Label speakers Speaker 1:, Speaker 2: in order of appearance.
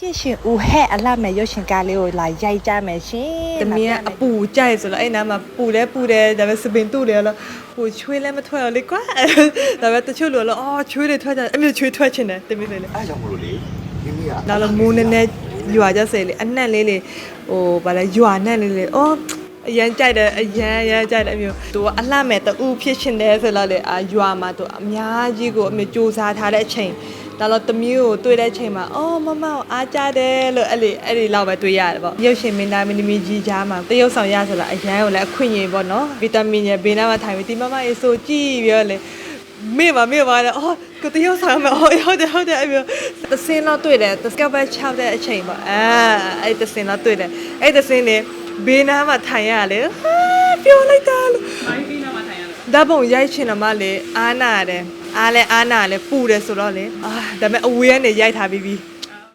Speaker 1: ဖြစ်ရှင်ဦးဟဲ့အလှမဲ့ရုပ်ရှင်ကားလေးကိုလာရိုက်ကြမယ်ရှင်
Speaker 2: တမီးကအပူကြိုက်ဆိုတော့အဲ့နားမှာပူလဲပူတယ်ဒါပေမဲ့စပင်တူတယ်လို့ဟိုချွေးလဲမထွက်တော့လေကွာဒါပေမဲ့တချို့လူကတော့အော်ချွေးတွေထွက်ကြတယ်အဲ့မျိုးချွေးထွက်ချင်တယ်တမီးလေးလေ
Speaker 3: အားကြောင့်မလို့လေမိမိက
Speaker 2: နောက်တော့မူးနည်းနည်းရွာကြစေလေအနက်လေးလေဟိုဗာလဲရွာနက်လေးလေအော် အရန်ကြိုက်တယ်အရန်အရန်ကြိုက်တယ်အမျိုးသူကအလှမဲ့တူဖြစ်ရှင်တယ်ဆိုတော့လေအာရွာမှာသူအများကြီးကိုအမျိုးစူးစမ်းထားတဲ့အချိန်ဒါတော့တမျိုးကိုတွေ့တဲ့အချိန်မှာအော်မမကိုအားကြတယ်လို့အဲ့လေအဲ့ဒီလောက်ပဲတွေ့ရတယ်ပေါ့ရုပ်ရှင်မင်းသားမင်းသမီးကြီးကြားမှာတရုပ်ဆောင်ရဆိုတော့အရန်ကိုလည်းအခွင့်အရေးပေါ့နော်ဗီတာမင်ရဲ့ဘေးနားမှာထိုင်ပြီးဒီမမရေဆိုကြည့်ပြီးတော့လေမေ့ပါမေ့ပါလေအော်ကိုတယောက်ဆောင်မယ်အော်ဟုတ်တယ်ဟုတ်တယ်အဲ့မျိုးသစင်းတော့တွေ့တယ်သစကပဲချောက်တဲ့အချိန်ပေါ့အဲအဲ့သစင်းတော့တွေ့တယ်အဲ့သစင်းနေ ဘေးနားမှာထိုင်ရလေဟာပြောလိုက်တာလို့ဘာဘေးနားမှာထိုင်ရလဲဓာတ်ပုံရိုက်ချင်တော့မှလေအာနာရတယ်အားလဲအာနာလဲပူတယ်ဆိုတော့လေအာဒါပေမဲ့အဝေးကနေရိုက်ထားပြီးပြီ